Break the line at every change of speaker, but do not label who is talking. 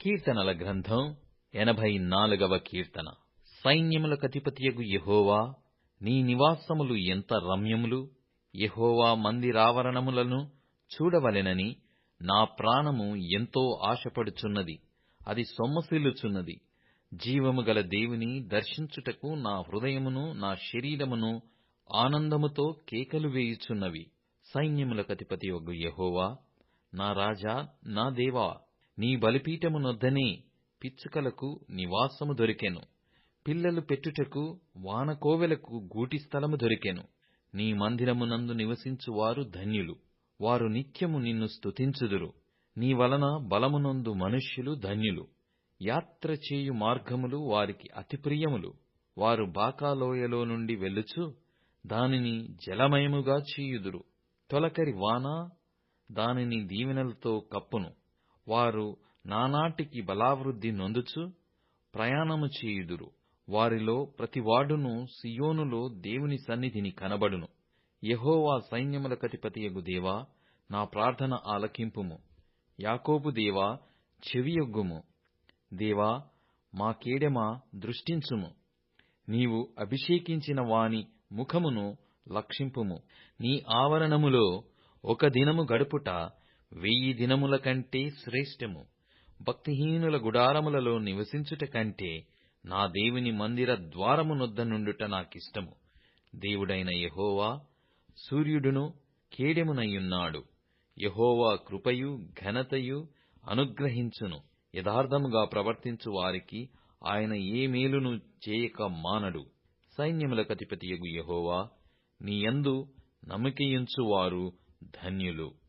కీర్తనల గ్రంథం ఎనభై నాలుగవ కీర్తన. సైన్యముల కతిపతియగు యహోవా నీ నివాసములు ఎంత రమ్యములు? యహోవా మందిరావరణములను చూడవలెనని నా ప్రాణము ఎంతో ఆశపడుచున్నది అది సొమ్మసిల్లుచున్నది. జీవము గల దేవుని దర్శించుటకు నా హృదయమును నా శరీరమును ఆనందముతో కేకలు వేయుచున్నవి. సైన్యముల కతిపతియగు యహోవా నా రాజా నా దేవా నీ బలిపీఠమునొద్దనే పిచ్చుకలకు నివాసము దొరికెను. పిల్లలు పెట్టుటకు వానకోవెలకు గూటి స్థలము దొరికెను. నీ మందిరమునందు నివసించువారు ధన్యులు. వారు నిత్యము నిన్ను స్తుతించుదురు. నీ వలన బలమునందు మనుష్యులు ధన్యులు. యాత్ర చేయు మార్గములు వారికి అతి ప్రియములు వారు బాకాలోయలో నుండి వెళ్ళుచు దానిని జలమయముగా చేయుదురు. తొలకరి వాన దానిని దీవెనలతో కప్పును. వారు నానాటికి బలావృద్ధి నొందుచు ప్రయాణము చేయుదురు. వారిలో ప్రతివాడును సియోనులో దేవుని సన్నిధిని కనబడును. యహోవా సైన్యముల కతిపతియగు దేవా నా ప్రార్థన ఆలకింపుము. యాకోబు దేవా చెవియొగ్గుము. దేవా మా కేడెమా దృష్టించుము. నీవు అభిషేకించిన వాని ముఖమును లక్షింపుము. నీ ఆవరణములో ఒక దినము గడుపుట వెయ్యి దినముల కంటే శ్రేష్టము. భక్తిహీనుల గుడారములలో నివసించుట కంటే నా దేవుని మందిర ద్వారమునొద్ద నుండుట నాకిష్టము. దేవుడైన యహోవా సూర్యుడును కేడెమునయున్నాడు యహోవా కృపయు ఘనతయు అనుగ్రహించును. యథార్థముగా ప్రవర్తించు వారికి ఆయన ఏ మేలును చేయక మానడు. సైన్యములకధిపతియగు యహోవా నీయందు నమ్మికయుంచువారు ధన్యులు.